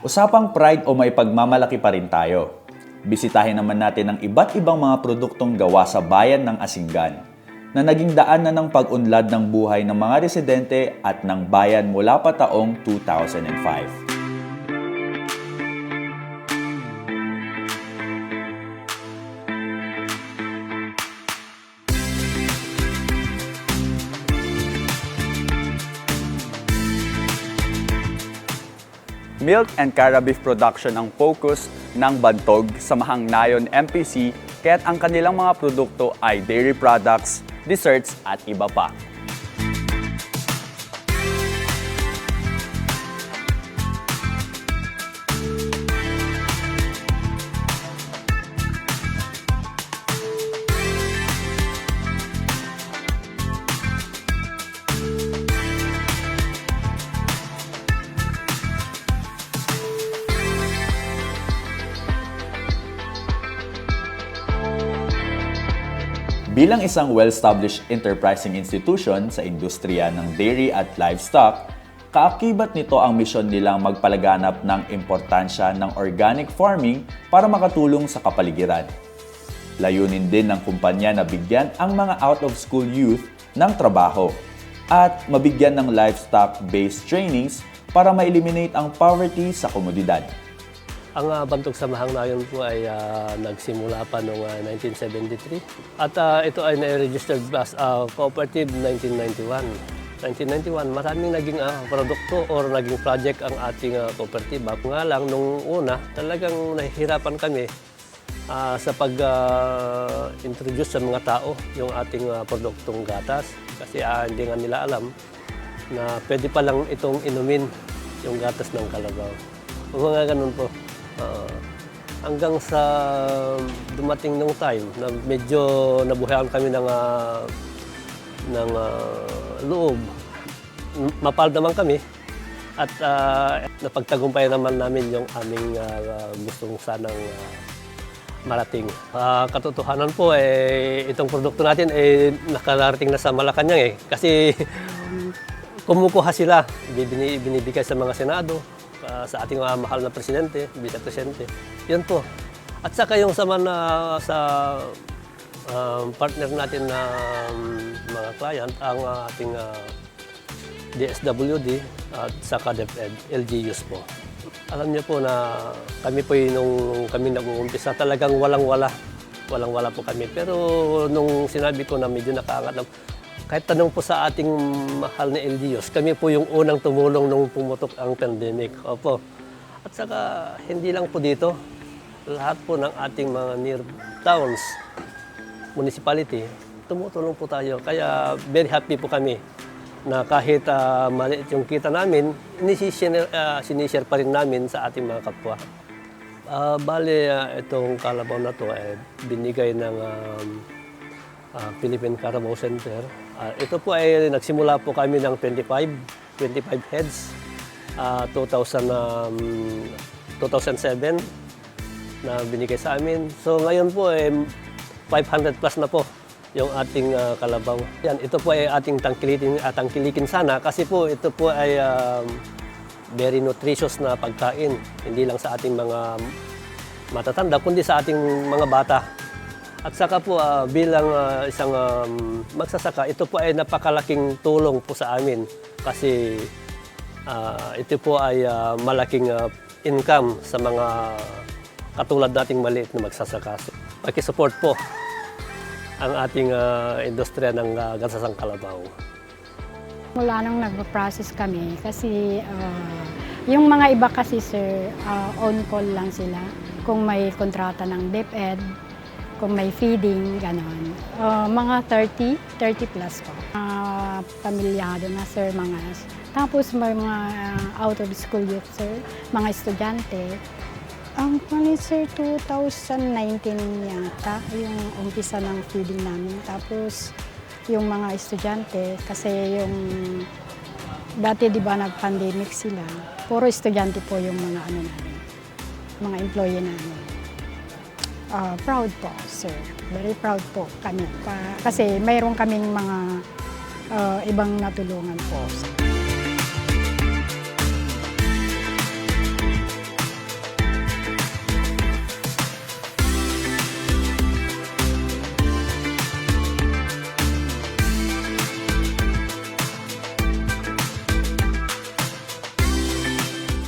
Usapang pride o may pagmamalaki pa rin tayo. Bisitahin naman natin ang iba't ibang mga produktong gawa sa bayan ng Asinggan na naging daan na ng pag-unlad ng buhay ng mga residente at ng bayan mula pa taong 2005. Milk and Cara Beef Production ang focus ng Bantog sa Mahang Nayon MPC kaya't ang kanilang mga produkto ay dairy products, desserts at iba pa. Bilang isang well-established enterprising institution sa industriya ng dairy at livestock, kaakibat nito ang misyon nilang magpalaganap ng importansya ng organic farming para makatulong sa kapaligiran. Layunin din ng kumpanya na bigyan ang mga out-of-school youth ng trabaho at mabigyan ng livestock-based trainings para ma-eliminate ang poverty sa komunidad. Ang uh, Bantog Samahang Nayon po ay ah, nagsimula pa noong ah, 1973 at ah, ito ay na-registered as ah, cooperative 1991. 1991, maraming naging ah, produkto or naging project ang ating ah, cooperative. Nga lang, nung una, talagang nahihirapan kami ah, sa pag-introduce sa mga tao yung ating ah, produktong gatas. Kasi ah, hindi nga nila alam na pwede palang itong inumin yung gatas ng kalabaw. Mga ganun po. Oo. hanggang sa dumating nung time na medyo nabuhayan kami ng, ah, ng ah, loob. Mapal naman kami at ah, napagtagumpay naman namin yung aming ah, gustong sanang ah, marating. Ah, katotohanan po, eh, itong produkto natin eh, nakarating na sa Malacanang eh. Kasi kumukuha sila, binibigay sa mga senado, ah, sa ating mga mahal na presidente, vice-presidente. Yun po. At saka yung sa man ah, sa um, partner natin na um, mga client, ang ah, ating ah, DSWD at saka DepEd, LGUs po. Alam niyo po na kami po yung nung kami nag-uumpisa talagang walang-wala. Walang-wala po kami. Pero nung sinabi ko na medyo nakaangat na, kahit tanong po sa ating mahal na LGUs, kami po yung unang tumulong nung pumutok ang pandemic. Opo. At saka hindi lang po dito, lahat po ng ating mga near towns, municipality, tumutulong po tayo. Kaya very happy po kami na kahit ah, maliit yung kita namin, inisishare, uh, sinishare pa rin namin sa ating mga kapwa. Ah, bale, ah, itong kalabaw na to ay binigay ng um, ah, Philippine Carabao Center. Ah, ito po ay nagsimula po kami ng 25, 25 heads, ah, 2000, um, 2007 na binigay sa amin. So ngayon po ay 500 plus na po yung ating ah, kalabaw. Yan, ito po ay ating tangkilikin, uh, tangkilikin sana kasi po ito po ay um, very nutritious na pagkain. Hindi lang sa ating mga matatanda, kundi sa ating mga bata. At saka po ah, bilang ah, isang um, magsasaka, ito po ay napakalaking tulong po sa amin kasi ah, ito po ay ah, malaking ah, income sa mga katulad nating maliit na magsasaka. Pakisupport po ang ating ah, industriya ng uh, gansasang kalabaw. Mula nang nagpa-process kami kasi ah, yung mga iba kasi sir, ah, on call lang sila. Kung may kontrata ng DepEd, kung may feeding, gano'n. Ah, mga 30, 30 plus po. Uh, pamilyado na sir, mga tapos may mga ah, out of school youth sir, mga estudyante. Ang um, sir, 2019 yata yung umpisa ng feeding namin. Tapos yung mga estudyante, kasi yung dati di ba nag-pandemic sila, puro estudyante po yung mga ano namin, mga employee namin. Uh, proud po, sir. Very proud po kami. Pa, kasi mayroon kaming mga uh, ibang natulungan po.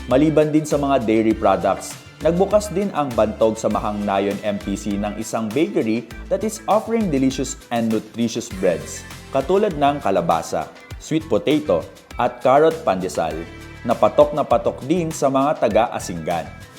Maliban din sa mga dairy products, nagbukas din ang bantog sa Mahang Nayon MPC ng isang bakery that is offering delicious and nutritious breads, katulad ng kalabasa, sweet potato, at carrot pandesal, na patok na patok din sa mga taga-Asinggan.